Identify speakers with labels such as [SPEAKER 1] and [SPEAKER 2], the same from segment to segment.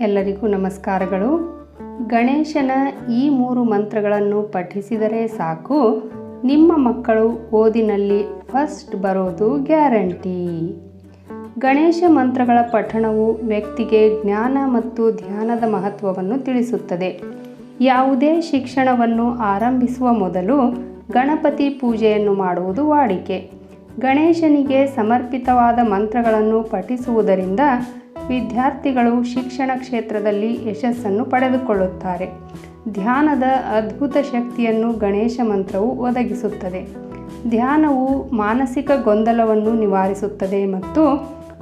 [SPEAKER 1] ಎಲ್ಲರಿಗೂ ನಮಸ್ಕಾರಗಳು. ಗಣೇಶನ ಈ ಮೂರು ಮಂತ್ರಗಳನ್ನು ಪಠಿಸಿದರೆ ಸಾಕು. ನಿಮ್ಮ ಮಕ್ಕಳು ಓದಿನಲ್ಲಿ ಫಸ್ಟ್ ಬರೋದು ಗ್ಯಾರಂಟಿ. ಗಣೇಶ ಮಂತ್ರಗಳ ಪಠಣವು ವ್ಯಕ್ತಿಗೆ ಜ್ಞಾನ ಮತ್ತು ಧ್ಯಾನದ ಮಹತ್ವವನ್ನು ತಿಳಿಸುತ್ತದೆ. ಯಾವುದೇ ಶಿಕ್ಷಣವನ್ನು ಆರಂಭಿಸುವ ಮೊದಲು ಗಣಪತಿ ಪೂಜೆಯನ್ನು ಮಾಡುವುದು ವಾಡಿಕೆ. ಗಣೇಶನಿಗೆ ಸಮರ್ಪಿತವಾದ ಮಂತ್ರಗಳನ್ನು ಪಠಿಸುವುದರಿಂದ ವಿದ್ಯಾರ್ಥಿಗಳು ಶಿಕ್ಷಣ ಕ್ಷೇತ್ರದಲ್ಲಿ ಯಶಸ್ಸನ್ನು ಪಡೆದುಕೊಳ್ಳುತ್ತಾರೆ. ಧ್ಯಾನದ ಅದ್ಭುತ ಶಕ್ತಿಯನ್ನು ಗಣೇಶ ಮಂತ್ರವು ಒದಗಿಸುತ್ತದೆ. ಧ್ಯಾನವು ಮಾನಸಿಕ ಗೊಂದಲವನ್ನು ನಿವಾರಿಸುತ್ತದೆ ಮತ್ತು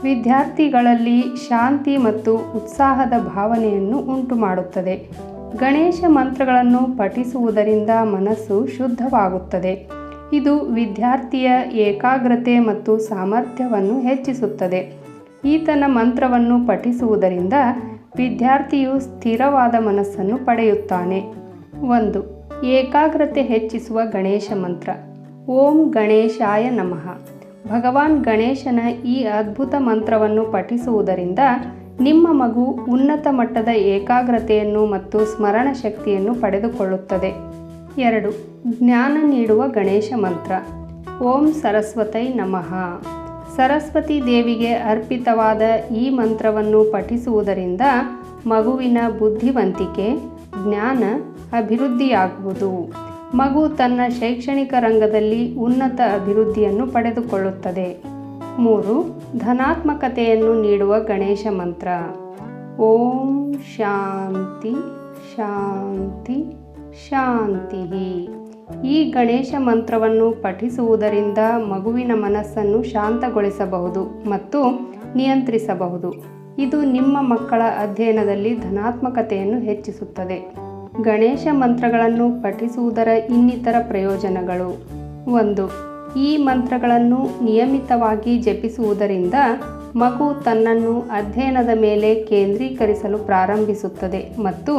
[SPEAKER 1] ವಿದ್ಯಾರ್ಥಿಗಳಲ್ಲಿ ಶಾಂತಿ ಮತ್ತು ಉತ್ಸಾಹದ ಭಾವನೆಯನ್ನು ಉಂಟುಮಾಡುತ್ತದೆ. ಗಣೇಶ ಮಂತ್ರಗಳನ್ನು ಪಠಿಸುವುದರಿಂದ ಮನಸ್ಸು ಶುದ್ಧವಾಗುತ್ತದೆ. ಇದು ವಿದ್ಯಾರ್ಥಿಯ ಏಕಾಗ್ರತೆ ಮತ್ತು ಸಾಮರ್ಥ್ಯವನ್ನು ಹೆಚ್ಚಿಸುತ್ತದೆ. ಈತನ ಮಂತ್ರವನ್ನು ಪಠಿಸುವುದರಿಂದ ವಿದ್ಯಾರ್ಥಿಯು ಸ್ಥಿರವಾದ ಮನಸ್ಸನ್ನು ಪಡೆಯುತ್ತಾನೆ. ಒಂದು, ಏಕಾಗ್ರತೆ ಹೆಚ್ಚಿಸುವ ಗಣೇಶ ಮಂತ್ರ. ಓಂ ಗಣೇಶಾಯ ನಮಃ. ಭಗವಾನ್ ಗಣೇಶನ ಈ ಅದ್ಭುತ ಮಂತ್ರವನ್ನು ಪಠಿಸುವುದರಿಂದ ನಿಮ್ಮ ಮಗು ಉನ್ನತ ಮಟ್ಟದ ಏಕಾಗ್ರತೆಯನ್ನು ಮತ್ತು ಸ್ಮರಣ ಶಕ್ತಿಯನ್ನು ಪಡೆದುಕೊಳ್ಳುತ್ತದೆ. ಎರಡು, ಜ್ಞಾನ ನೀಡುವ ಗಣೇಶ ಮಂತ್ರ. ಓಂ ಸರಸ್ವತೈ ನಮಃ. ಸರಸ್ವತಿ ದೇವಿಗೆ ಅರ್ಪಿತವಾದ ಈ ಮಂತ್ರವನ್ನು ಪಠಿಸುವುದರಿಂದ ಮಗುವಿನ ಬುದ್ಧಿವಂತಿಕೆ, ಜ್ಞಾನ ಅಭಿವೃದ್ಧಿಯಾಗುವುದು. ಮಗು ತನ್ನ ಶೈಕ್ಷಣಿಕ ರಂಗದಲ್ಲಿ ಉನ್ನತ ಅಭಿವೃದ್ಧಿಯನ್ನು ಪಡೆದುಕೊಳ್ಳುತ್ತದೆ. ಮೂರು, ಧನಾತ್ಮಕತೆಯನ್ನು ನೀಡುವ ಗಣೇಶ ಮಂತ್ರ. ಓಂ ಶಾಂತಿ ಶಾಂತಿ ಶಾಂತಿ ಈ ಗಣೇಶ ಮಂತ್ರವನ್ನು ಪಠಿಸುವುದರಿಂದ ಮಗುವಿನ ಮನಸ್ಸನ್ನು ಶಾಂತಗೊಳಿಸಬಹುದು ಮತ್ತು ನಿಯಂತ್ರಿಸಬಹುದು. ಇದು ನಿಮ್ಮ ಮಕ್ಕಳ ಅಧ್ಯಯನದಲ್ಲಿ ಧನಾತ್ಮಕತೆಯನ್ನು ಹೆಚ್ಚಿಸುತ್ತದೆ. ಗಣೇಶ ಮಂತ್ರಗಳನ್ನು ಪಠಿಸುವುದರ ಇನ್ನಿತರ ಪ್ರಯೋಜನಗಳು. ಒಂದು, ಈ ಮಂತ್ರಗಳನ್ನು ನಿಯಮಿತವಾಗಿ ಜಪಿಸುವುದರಿಂದ ಮಗು ತನ್ನನ್ನು ಅಧ್ಯಯನದ ಮೇಲೆ ಕೇಂದ್ರೀಕರಿಸಲು ಪ್ರಾರಂಭಿಸುತ್ತದೆ ಮತ್ತು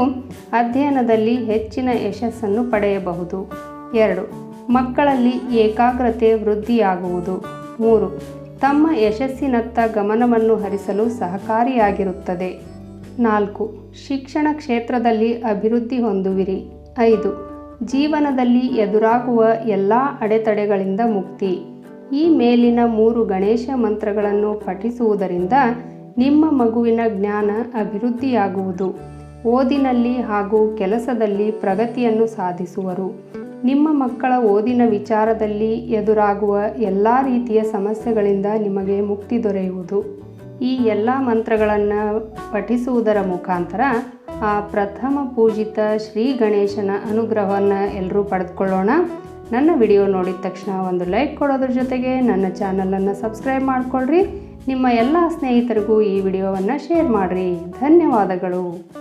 [SPEAKER 1] ಅಧ್ಯಯನದಲ್ಲಿ ಹೆಚ್ಚಿನ ಯಶಸ್ಸನ್ನು ಪಡೆಯಬಹುದು. ಎರಡು, ಮಕ್ಕಳಲ್ಲಿ ಏಕಾಗ್ರತೆ ವೃದ್ಧಿಯಾಗುವುದು. ಮೂರು, ತಮ್ಮ ಯಶಸ್ಸಿನತ್ತ ಗಮನವನ್ನು ಹರಿಸಲು ಸಹಕಾರಿಯಾಗಿರುತ್ತದೆ. ನಾಲ್ಕು, ಶಿಕ್ಷಣ ಕ್ಷೇತ್ರದಲ್ಲಿ ಅಭಿವೃದ್ಧಿ ಹೊಂದುವಿರಿ. ಐದು, ಜೀವನದಲ್ಲಿ ಎದುರಾಗುವ ಎಲ್ಲ ಅಡೆತಡೆಗಳಿಂದ ಮುಕ್ತಿ. ಈ ಮೇಲಿನ ಮೂರು ಗಣೇಶ ಮಂತ್ರಗಳನ್ನು ಪಠಿಸುವುದರಿಂದ ನಿಮ್ಮ ಮಗುವಿನ ಜ್ಞಾನ ಅಭಿವೃದ್ಧಿಯಾಗುವುದು. ಓದಿನಲ್ಲಿ ಹಾಗೂ ಕೆಲಸದಲ್ಲಿ ಪ್ರಗತಿಯನ್ನು ಸಾಧಿಸುವರು. ನಿಮ್ಮ ಮಕ್ಕಳ ಓದಿನ ವಿಚಾರದಲ್ಲಿ ಎದುರಾಗುವ ಎಲ್ಲ ರೀತಿಯ ಸಮಸ್ಯೆಗಳಿಂದ ನಿಮಗೆ ಮುಕ್ತಿ ದೊರೆಯುವುದು. ಈ ಎಲ್ಲ ಮಂತ್ರಗಳನ್ನು ಪಠಿಸುವುದರ ಮುಖಾಂತರ ಆ ಪ್ರಥಮ ಪೂಜಿತ ಶ್ರೀ ಗಣೇಶನ ಅನುಗ್ರಹವನ್ನು ಎಲ್ಲರೂ ಪಡೆದುಕೊಳ್ಳೋಣ. ನನ್ನ ವಿಡಿಯೋ ನೋಡಿದ ತಕ್ಷಣ ಒಂದು ಲೈಕ್ ಕೊಡೋದ್ರ ಜೊತೆಗೆ ನನ್ನ ಚಾನಲನ್ನು ಸಬ್ಸ್ಕ್ರೈಬ್ ಮಾಡಿಕೊಳ್ಳ್ರಿ ನಿಮ್ಮ ಎಲ್ಲ ಸ್ನೇಹಿತರಿಗೂ ಈ ವಿಡಿಯೋವನ್ನು ಶೇರ್ ಮಾಡಿರಿ. ಧನ್ಯವಾದಗಳು.